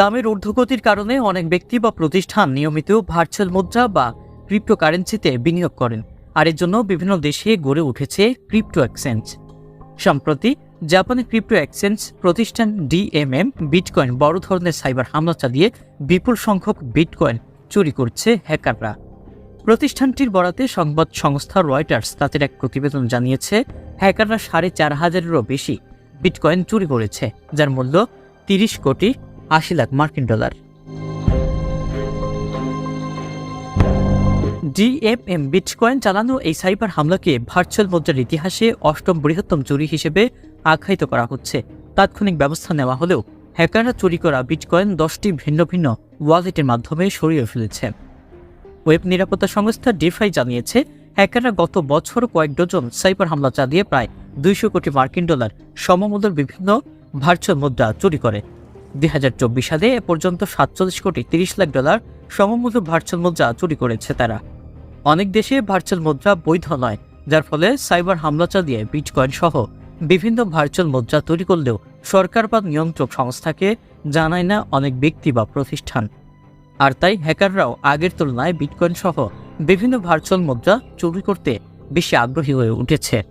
দামের ঊর্ধ্বগতির কারণে অনেক ব্যক্তি বা প্রতিষ্ঠান নিয়মিত ভার্চুয়াল মুদ্রা বা ক্রিপ্টোকারেন্সিতে বিনিয়োগ করেন, আর এর জন্য বিভিন্ন দেশে গড়ে উঠেছে ক্রিপ্টো এক্সচেঞ্জ সম্প্রতি জাপানের ক্রিপ্টো এক্সচেঞ্জ প্রতিষ্ঠান ডিএমএম বিটকয়েন বড় ধরনের সাইবার হামলা চালিয়ে বিপুল সংখ্যক বিটকয়েন চুরি করছে হ্যাকাররা। প্রতিষ্ঠানটির বরাতে সংবাদ সংস্থা রয়টার্স তাদের এক প্রতিবেদন জানিয়েছে, হ্যাকাররা সাড়ে চার হাজারেরও বেশি বিটকয়েন চুরি করেছে, যার মূল্য তিরিশ কোটি আশি লাখ মার্কিন ডলার। ডিএমএম বিটকয়েন চালানো এই সাইবার হামলাকে ভার্চুয়াল মুদ্রার ইতিহাসে অষ্টম বৃহত্তম চুরি হিসেবে আখ্যায়িত করা হচ্ছে। তাৎক্ষণিক ব্যবস্থা নেওয়া হলেও হ্যাকাররা চুরি করা বিটকয়েন দশটি ভিন্ন ভিন্ন ওয়ালেটের মাধ্যমে সরিয়ে ফেলেছে। ওয়েব নিরাপত্তা সংস্থা ডিফাই জানিয়েছে, হ্যাকাররা গত বছর কয়েক ডজন সাইবার হামলা চালিয়ে প্রায় দুইশো কোটি মার্কিন ডলার সমমূল্যের বিভিন্ন ভার্চুয়াল মুদ্রা চুরি করে। দুই হাজার চব্বিশ সালে এ পর্যন্ত সাতচল্লিশ কোটি তিরিশ লাখ ডলার সমমূল্য ভার্চুয়াল মুদ্রা চুরি করেছে তারা। অনেক দেশে ভার্চুয়াল মুদ্রা বৈধ নয়, যার ফলে সাইবার হামলা চালিয়ে বিটকয়েন সহ বিভিন্ন ভার্চুয়াল মুদ্রা তৈরি করলেও সরকার বা নিয়ন্ত্রক সংস্থাকে জানায় না অনেক ব্যক্তি বা প্রতিষ্ঠান। আর তাই হ্যাকাররাও আগের তুলনায় বিটকয়েন সহ বিভিন্ন ভার্চুয়াল মুদ্রা চুরি করতে বেশি আগ্রহী হয়ে উঠেছে।